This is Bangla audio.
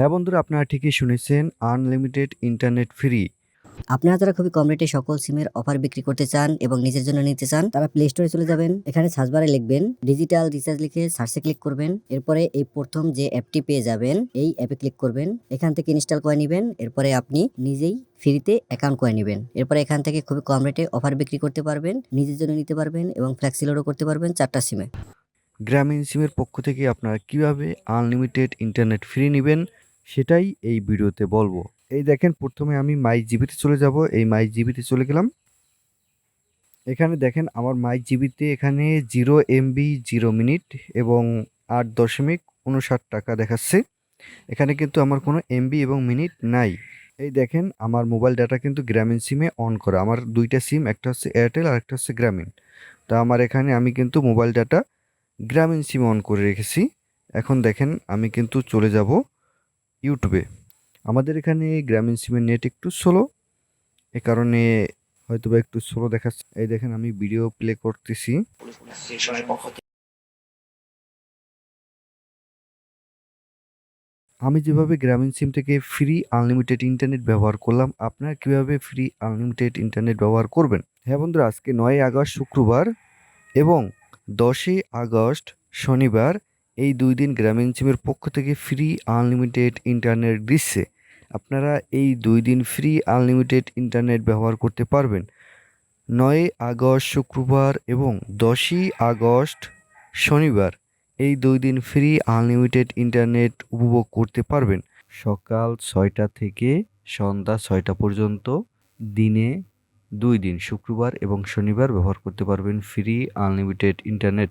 হ্যাঁ বন্ধুরা আপনারা ঠিকই শুনেছেন আনলিমিটেড ইন্টারনেট ফ্রি আপনারা যারা খুবই কম রেটে সকল সিমের অফার বিক্রি করতে চান এবং নিজের জন্য নিতে চান তারা প্লে স্টোরে চলে যাবেন। এখানে সার্চবারে লিখবেন ডিজিটাল রিচার্জ লিখে সার্চে ক্লিক করবেন। এরপরে এই প্রথম যে অ্যাপটি পেয়ে যাবেন এই অ্যাপে ক্লিক করবেন। এখান থেকে ইনস্টল করে নেবেন। এরপরে আপনি নিজেই ফ্রিতে অ্যাকাউন্ট করে নেবেন। এরপরে এখান থেকে খুবই কম রেটে অফার বিক্রি করতে পারবেন নিজের জন্য নিতে পারবেন এবং ফ্লেক্সিলোডও করতে পারবেন চারটা সিমে গ্রামীণ সিমের পক্ষ থেকে আপনারা কীভাবে আনলিমিটেড ইন্টারনেট ফ্রি নেবেন সেটাই এই ভিডিওতে বলব। এই দেখেন, প্রথমে আমি মাই জিবিতে চলে যাব। এই মাই জিবিতে চলে গেলাম। এখানে দেখেন, আমার মাই জিবিতে এখানে জিরো এমবি জিরো মিনিট এবং আট দশমিক উনষাট টাকা দেখাচ্ছে। এখানে কিন্তু আমার কোনো এমবি এবং মিনিট নাই। এই দেখেন, আমার মোবাইল ডাটা কিন্তু গ্রামীণ সিমে অন করা। আমার দুইটা সিম, একটা হচ্ছে এয়ারটেল আর একটা হচ্ছে গ্রামীণ। তা আমার এখানে আমি কিন্তু মোবাইল ডাটা গ্রামীণ সিমে অন করে রেখেছি। এখন দেখেন, আমি কিন্তু চলে যাব। ইউটিউবে আমাদের এখানে গ্রামীণ সিমের নেট একটু স্লো এ কারণে হয়তো বা একটু স্লো দেখাচ্ছে। এই দেখেন, আমি ভিডিও প্লে করতেছি। আমি যেভাবে গ্রামীণ সিম থেকে ফ্রি আনলিমিটেড ইন্টারনেট ব্যবহার করলাম, আপনারা কীভাবে ফ্রি আনলিমিটেড ইন্টারনেট ব্যবহার করবেন? হ্যাঁ বন্ধুরা, আজকে নয় আগস্ট শুক্রবার এবং দশই আগস্ট শনিবার এই দুই দিন গ্রামীণ সিমের পক্ষ থেকে ফ্রি আনলিমিটেড ইন্টারনেট দিচ্ছে। আপনারা এই দুই দিন ফ্রি আনলিমিটেড ইন্টারনেট ব্যবহার করতে পারবেন। নয় আগস্ট শুক্রবার এবং দশই আগস্ট শনিবার এই দুই দিন ফ্রি আনলিমিটেড ইন্টারনেট উপভোগ করতে পারবেন। সকাল ছয়টা থেকে সন্ধ্যা ছয়টা পর্যন্ত দিনে দুই দিন শুক্রবার এবং শনিবার ব্যবহার করতে পারবেন ফ্রি আনলিমিটেড ইন্টারনেট